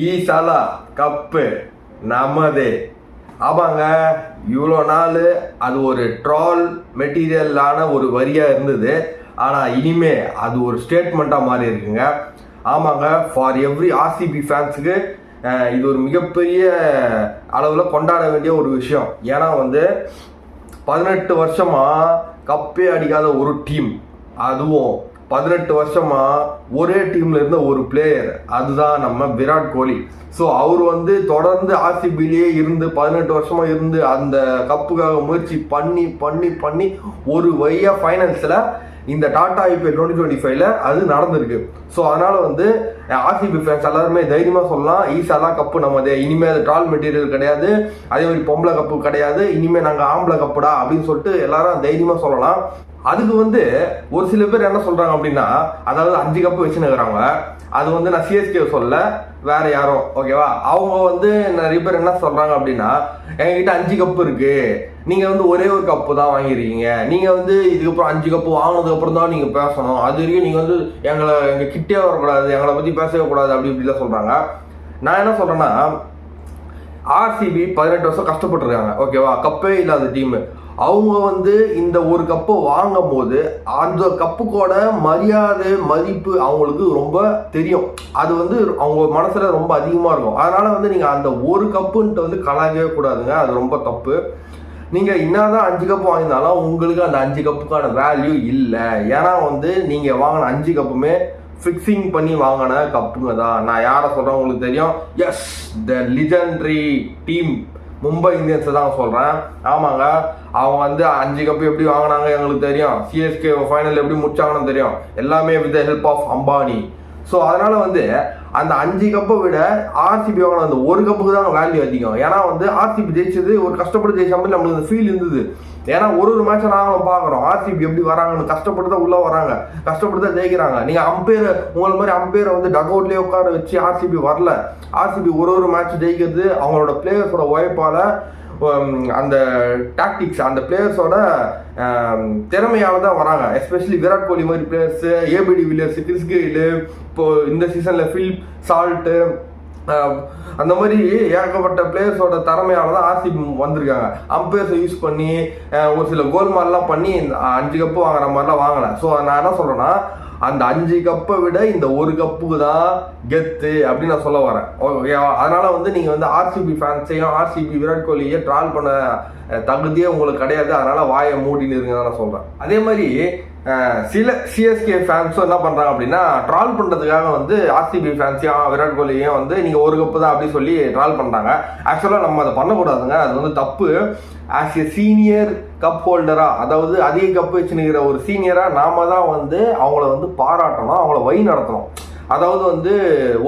ஈசாலா cup நமது. ஆமாங்க இவ்வளோ நாள் அது ஒரு ட்ரால் மெட்டீரியலான ஒரு வரியாக இருந்தது. ஆனால் இனிமே அது ஒரு ஸ்டேட்மெண்ட்டாக மாறி இருக்குங்க. ஆமாங்க ஃபார் எவ்ரி ஆர்சிபி ஃபேன்ஸுக்கு இது ஒரு மிகப்பெரிய அளவில் கொண்டாட வேண்டிய ஒரு விஷயம். ஏன்னா வந்து பதினெட்டு வருஷமாக கப்பே அடிக்காத ஒரு டீம் அதுவும் பதினெட்டு வருஷமா ஒரே டீம்ல இருந்த ஒரு பிளேயர் அதுதான் நம்ம விராட் கோலி. ஸோ அவர் வந்து தொடர்ந்து ஆர்சிபிலேயே இருந்து பதினெட்டு வருஷமா இருந்து அந்த கப்புக்காக முயற்சி பண்ணி பண்ணி பண்ணி ஒரு வழியா ஃபைனல்ஸில் இந்த டாடா ஐபிஎல் டுவெண்ட்டி டுவெண்ட்டி ஃபைவ்ல அது நடந்திருக்கு. ஸோ அதனால வந்து ஆர்சிபி ஃபேன்ஸ் எல்லாருமே தைரியமாக சொல்லலாம். ஈசாலா கப்பு நம்மதே இனிமேல் அது டால் மெட்டீரியல் கிடையாது. அதே மாதிரி பொம்பளை கப்பு கிடையாது. இனிமேல் நாங்கள் ஆம்பளை கப்புடா அப்படின்னு சொல்லிட்டு எல்லாரும் தைரியமாக சொல்லலாம். அதுக்கு வந்து ஒரு சில பேர் என்ன சொல்றாங்க அப்படின்னா அதாவது அஞ்சு கப்பு நிற்கிறாங்க அது வந்து நான் சிஎஸ்கே சொல்ல வேற யாரும் ஓகேவா அவங்க வந்து நிறைய பேர் என்ன சொல்றாங்க அப்படின்னா எங்ககிட்ட அஞ்சு கப்பு இருக்கு. நீங்க வந்து ஒரே ஒரு கப்பு தான் வாங்கிருக்கீங்க. நீங்க வந்து இதுக்கப்புறம் அஞ்சு கப்பு வாங்கினதுக்கு அப்புறம் தான் நீங்க பேசணும். அது வரைக்கும் நீங்க வந்து எங்களை எங்க கிட்டே வரக்கூடாது எங்களை பத்தி பேசவே கூடாது அப்படி இப்படிலாம் சொல்றாங்க. நான் என்ன சொல்றேன்னா ஆர்சிபி பதினெட்டு வருஷம் கஷ்டப்பட்டிருக்காங்க ஓகேவா கப்பே இல்லாத டீம் அவங்க வந்து இந்த ஒரு கப்பை வாங்கும் போது அந்த கப்புக்கோட மரியாதை மதிப்பு அவங்களுக்கு ரொம்ப தெரியும். அது வந்து அவங்க மனசுல ரொம்ப அதிகமா இருக்கும். அதனால வந்து நீங்க அந்த ஒரு கப்புன்ட்டு வந்து கலாகவே கூடாதுங்க. அது ரொம்ப தப்பு. நீங்க என்னதான் அஞ்சு கப்பு வாங்கினாலும் உங்களுக்கு அந்த அஞ்சு கப்புக்கான வேல்யூ இல்லை. ஏன்னா வந்து நீங்க வாங்கின அஞ்சு கப்புமே ஃபிக்ஸிங் பண்ணி வாங்கின கப்புங்க தான். நான் யாரை சொல்றேன் உங்களுக்கு தெரியும்? Yes the legendary team Mumbai இந்தியன்ஸை தான் சொல்கிறேன் ஆமாங்க. அவங்க வந்து அஞ்சு கப்பு எப்படி வாங்கினாங்க எங்களுக்கு தெரியும். சிஎஸ்கே ஃபைனல் எப்படி முடிச்சாங்கன்னு தெரியும். எல்லாமே with help of Ambani. So அதனால வந்து அந்த அஞ்சு கப்பை விட ஆர்சிபி வாங்கின அந்த ஒரு கப்புக்கு தான் வேல்யூ அதிகம். ஏன்னா வந்து ஆர்சிபி ஜெயிச்சது ஒரு கஷ்டப்பட்டு ஜெயிச்ச மாதிரி நம்மளுக்கு அந்த ஃபீல் இருந்தது. ஏன்னா ஒரு ஒரு மேட்சை நாங்களும் பார்க்குறோம். ஆர்சிபி எப்படி வராங்கன்னு கஷ்டப்பட்டு தான் உள்ளே வராங்க. கஷ்டப்பட்டு தான் ஜெயிக்கிறாங்க. நீங்கள் அம்பையர் உங்களை மாதிரி அம்பையரை வந்து டக் அவுட்லேயே உட்கார வச்சு ஆர்சிபி வரல. ஆர்சிபி ஒரு ஒரு மேட்ச் ஜெயிக்கிறது அவங்களோட பிளேயர்ஸோட உழைப்பால Um, அந்த டாக்டிக்ஸ் அந்த பிளேயர்ஸோட um, திறமையால் தான் வராங்க. எஸ்பெஷலி விராட் கோலி மாதிரி players ABD Villiers Chris Gayle இப்போ இந்த சீசனில் ஃபில் சால்ட்டு அந்த மாதிரி ஏகப்பட்ட பிளேயர்ஸோட திறமையால தான் ஆர்சிபி வந்திருக்காங்க. அம்பையர்ஸை யூஸ் பண்ணி ஒரு சில கோல் மாதிரிலாம் பண்ணி அஞ்சு கப்பு வாங்குற மாதிரிலாம் வாங்கலை. ஸோ நான் என்ன சொல்கிறேன்னா அந்த அஞ்சு கப்பை விட இந்த ஒரு கப்புக்கு தான் கெத்து அப்படின்னு நான் சொல்ல வரேன். ஓகேவா அதனால வந்து நீங்க வந்து ஆர்சிபி ஃபேன்ஸையும் ஆர்சிபி விராட் கோலியை ட்ரால் பண்ண தகுதியே உங்களுக்கு கிடையாது. அதனால வாயை மூடின்னு இருங்க நான் சொல்றேன். அதே மாதிரி சில சிஎஸ்கே ஃபேன்ஸும் என்ன பண்ணுறாங்க அப்படின்னா ட்ரால் பண்ணுறதுக்காக வந்து ஆர்சிபி ஃபேன்ஸையும் விராட் கோலியையும் வந்து நீங்கள் ஒரு கப்பு தான் அப்படி சொல்லி ட்ரால் பண்ணுறாங்க ஆக்சுவலாக நம்ம அதை பண்ணக்கூடாதுங்க. அது வந்து தப்பு. ஆஸ் எ சீனியர் கப் ஹோல்டராக அதாவது அதிக கப் வச்சுனுக்கிற ஒரு சீனியராக நாம தான் வந்து அவங்கள வந்து பாராட்டணும் அவங்கள வழி நடத்தணும். அதாவது வந்து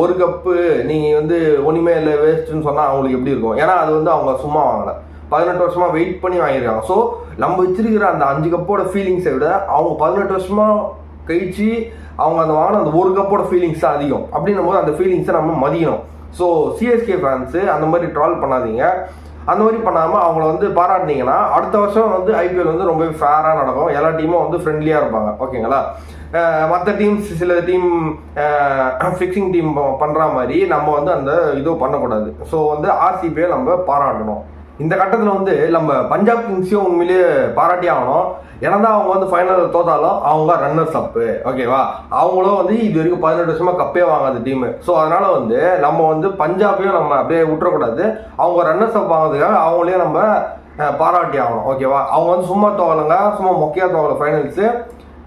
ஒரு கப்பு நீங்கள் வந்து ஒண்ணுமே இல்லை வேஸ்ட்டுன்னு சொன்னால் அவங்களுக்கு எப்படி இருக்கும்? ஏன்னா அது வந்து அவங்க சும்மா வாங்கலை. பதினெட்டு வருஷமா வெயிட் பண்ணி வாங்கியிருக்காங்க. ஸோ நம்ம வச்சிருக்கிற அந்த அஞ்சு கப்போட ஃபீலிங்ஸை விட அவங்க பதினெட்டு வருஷமா கழிச்சு அவங்க அந்த வாங்கின அந்த ஒரு கப்போட ஃபீலிங்ஸ் தான் அதிகம். அப்படின்னும் போது அந்த ஃபீலிங்ஸை நம்ம மதிக்கணும். ஸோ சிஎஸ்கே ஃபேன்ஸு அந்த மாதிரி ட்ரால் பண்ணாதீங்க. அந்த மாதிரி பண்ணாமல் அவங்கள வந்து பாராட்டினீங்கன்னா அடுத்த வருஷம் வந்து ஐபிஎல் வந்து ரொம்பவே ஃபேராக நடக்கும். எல்லா டீமும் வந்து ஃப்ரெண்ட்லியாக இருப்பாங்க. ஓகேங்களா? மற்ற டீம்ஸ் சில டீம் ஃபிக்ஸிங் டீம் பண்ணுற மாதிரி நம்ம வந்து அந்த இதுவும் பண்ணக்கூடாது. ஸோ வந்து ஆர்சிபியை நம்ம பாராட்டணும். இந்த கட்டத்தில் வந்து நம்ம பஞ்சாப் கிங்ஸையும் உண்மையிலேயே பாராட்டி ஆகணும். என்னதான் அவங்க வந்து ஃபைனலில் தோத்தாலும் அவங்க ரன்னர்ஸ் அப்பு ஓகேவா அவங்களும் வந்து இது வரைக்கும் பதினெட்டு வருஷமாக கப்பே வாங்காத டீமு ஸோ அதனால் வந்து நம்ம வந்து பஞ்சாபையும் நம்ம அப்படியே விட்டுறக்கூடாது. அவங்க ரன்னர்ஸ் அப் வாங்குறதுக்காக அவங்களையும் நம்ம பாராட்டி ஆகணும். ஓகேவா அவங்க வந்து சும்மா தோகலைங்க சும்மா மொக்கையாக தோகலை ஃபைனல்ஸு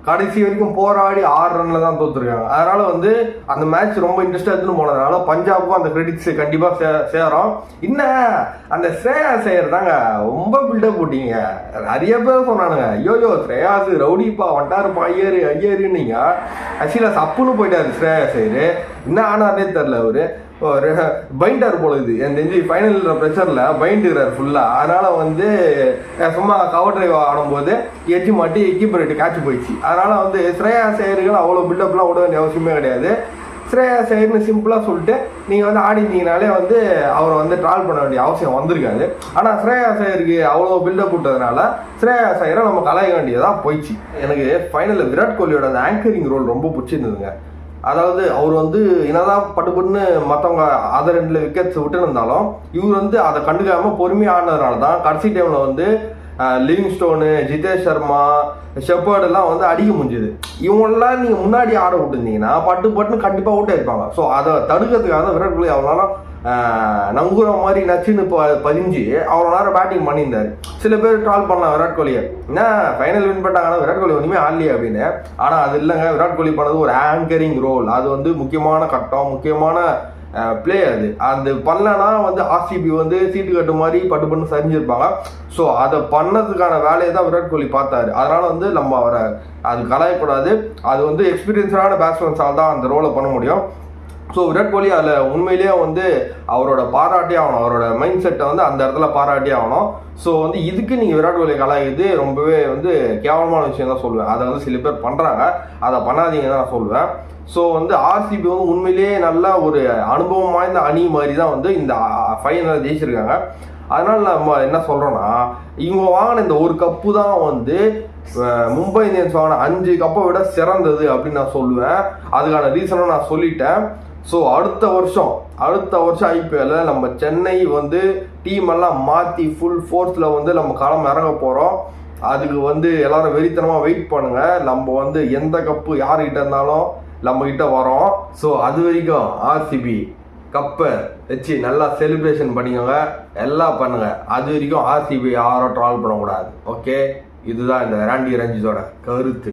கடைசி வரைக்கும் போராடி ஆறு ரன்ல தான் தோத்துருக்காங்க. அதனால வந்து அந்த மேட்ச் ரொம்ப இன்ட்ரெஸ்டா எடுத்துன்னு போனதுனால பஞ்சாபுக்கும் அந்த கிரெடிட்ஸ் கண்டிப்பா சே- சேரும். என்ன அந்த ஸ்ரேயா சேர் தாங்க ரொம்ப பில்டப் போட்டீங்க. நிறைய பேர் சொன்னானுங்க ஐயோயோ ஸ்ரேயாஸ் ரவுடிப்பா வண்டாருப்பா ஐயரு ஐயருன்னீங்க அசில சப்புன்னு போயிட்டாரு ஸ்ரேயா சேர் என்ன ஆனார்னே தெரில அவரு. பைண்டர் போல இது. என் தெரிஞ்சு ஃபைனல் ப்ரெஷரில் பைண்டுகிறார் ஃபுல்லாக அதனால் வந்து சும்மா கவர் டிரைவ் ஆடும்போது எஜ்ஜி மாட்டி கீப்பர் ரேட்டு கேட்ச் போயிடுச்சு. அதனால் வந்து ஸ்ரேயா சேயர்கள் அவ்வளோ பில்டப்லாம் விட வேண்டிய அவசியமே கிடையாது. ஸ்ரேயா சேயர்னு சிம்பிளாக சொல்லிட்டு நீங்கள் வந்து ஆடிட்டீங்கனாலே வந்து அவரை வந்து ட்ரால் பண்ண வேண்டிய அவசியம் வந்திருக்காது. ஆனால் ஸ்ரேயா சேயருக்கு அவ்வளோ பில்டப் விட்டதுனால ஸ்ரேயா சேயரை நம்ம கலாய்க்க வேண்டியதாக போயிடுச்சு. எனக்கு ஃபைனலில் விராட் கோலியோட அந்த ஆங்கரிங் ரோல் ரொம்ப பிடிச்சிருந்ததுங்க. அதாவது அவர் வந்து என்னதான் பட்டுப்பட்டுன்னு மற்றவங்க அதர் ரெண்டில் விக்கெட்ஸ் விட்டு இருந்தாலும் இவர் வந்து அதை கண்டுக்காம பொறுமையாக ஆனதுனால தான் கடைசி டைமில் வந்து லிவிங் ஸ்டோனு ஜிதேஷ் சர்மா ஷெப்பர்டெல்லாம் வந்து அடிக்க முடிஞ்சுது. இவங்களெல்லாம் நீங்கள் முன்னாடி ஆட விட்டுருந்தீங்கன்னா பட்டு பட்டுன்னு கண்டிப்பாக அவுட் ஆயிருப்பாங்க. ஸோ அதை தடுக்கிறதுக்காக தான் விராட் கோலி அவங்களால நங்குற மாதிரி நச்சுன்னு ப பதிஞ்சு அவ்வளோ நேரம் பேட்டிங் பண்ணியிருந்தாரு. சில பேர் ட்ரால் பண்ணலாம் விராட் கோலியை. என்ன ஃபைனல் வின் பண்ணிட்டாங்கன்னா விராட் கோலி ஒன்றுமே ஆடலையே அப்படின்னு. ஆனால் அது இல்லைங்க. விராட் கோலி பண்ணது ஒரு ஆங்கரிங் ரோல் அது வந்து முக்கியமான கட்டம் முக்கியமான பிளே அது. அது பண்ணலன்னா வந்து ஆர்சிபி வந்து சீட்டு கட்டு மாதிரி பட்டு பண்ணு சரிஞ்சிருப்பாங்க. ஸோ அதை பண்ணதுக்கான வேலையை தான் விராட் கோலி பார்த்தாரு. அதனால வந்து நம்ம அவரை அது கலாயக்கூடாது. அது வந்து எக்ஸ்பீரியன்ஸான பேட்ஸ்மேன்ஸால் தான் அந்த ரோலை பண்ண முடியும். ஸோ விராட் கோலி அதில் உண்மையிலேயே வந்து அவரோட பாராட்டியே ஆகணும். அவரோட மைண்ட் செட்டை வந்து அந்த இடத்துல பாராட்டியே ஆகணும். ஸோ வந்து இதுக்கு நீங்கள் விராட் கோலி கலாய்க்கிறது ரொம்பவே வந்து கேவலமான விஷயம் தான் சொல்லுவேன். அதை வந்து சில பேர் பண்ணுறாங்க அதை பண்ணாதீங்க தான் நான் சொல்லுவேன். ஸோ வந்து ஆர்சிபி வந்து உண்மையிலேயே நல்ல ஒரு அனுபவம் வாய்ந்த அணி மாதிரி தான் வந்து இந்த ஃபைனலில் ஜெயிச்சிருக்காங்க. அதனால் நம்ம என்ன சொல்கிறோன்னா இவங்க வாங்கின இந்த ஒரு கப்பு தான் வந்து மும்பை இந்தியன்ஸ் வாங்கின அஞ்சு கப்பை விட சிறந்தது அப்படின்னு நான் சொல்லுவேன். அதுக்கான ரீசனும் நான் சொல்லிட்டேன். ஸோ அடுத்த வருஷம் அடுத்த வருஷம் ஐபிஎல்ல நம்ம சென்னை வந்து டீம் எல்லாம் மாற்றி ஃபுல் ஃபோர்ஸில் வந்து நம்ம களம் இறங்க போகிறோம் அதுக்கு வந்து எல்லாரும் வெறித்தனமாக வெயிட் பண்ணுங்க. நம்ம வந்து எந்த கப்பு யார்கிட்ட இருந்தாலும் நம்ம கிட்ட வரோம். ஸோ அது வரைக்கும் ஆர்சிபி கப்பை வச்சு நல்லா செலிப்ரேஷன் பண்ணிக்கோங்க. எல்லாம் பண்ணுங்க. அது வரைக்கும் ஆர்சிபி யாரும் ட்ரால் பண்ணக்கூடாது. ஓகே இதுதான் இந்த ராண்டி ரஞ்சித்தோட கருத்து.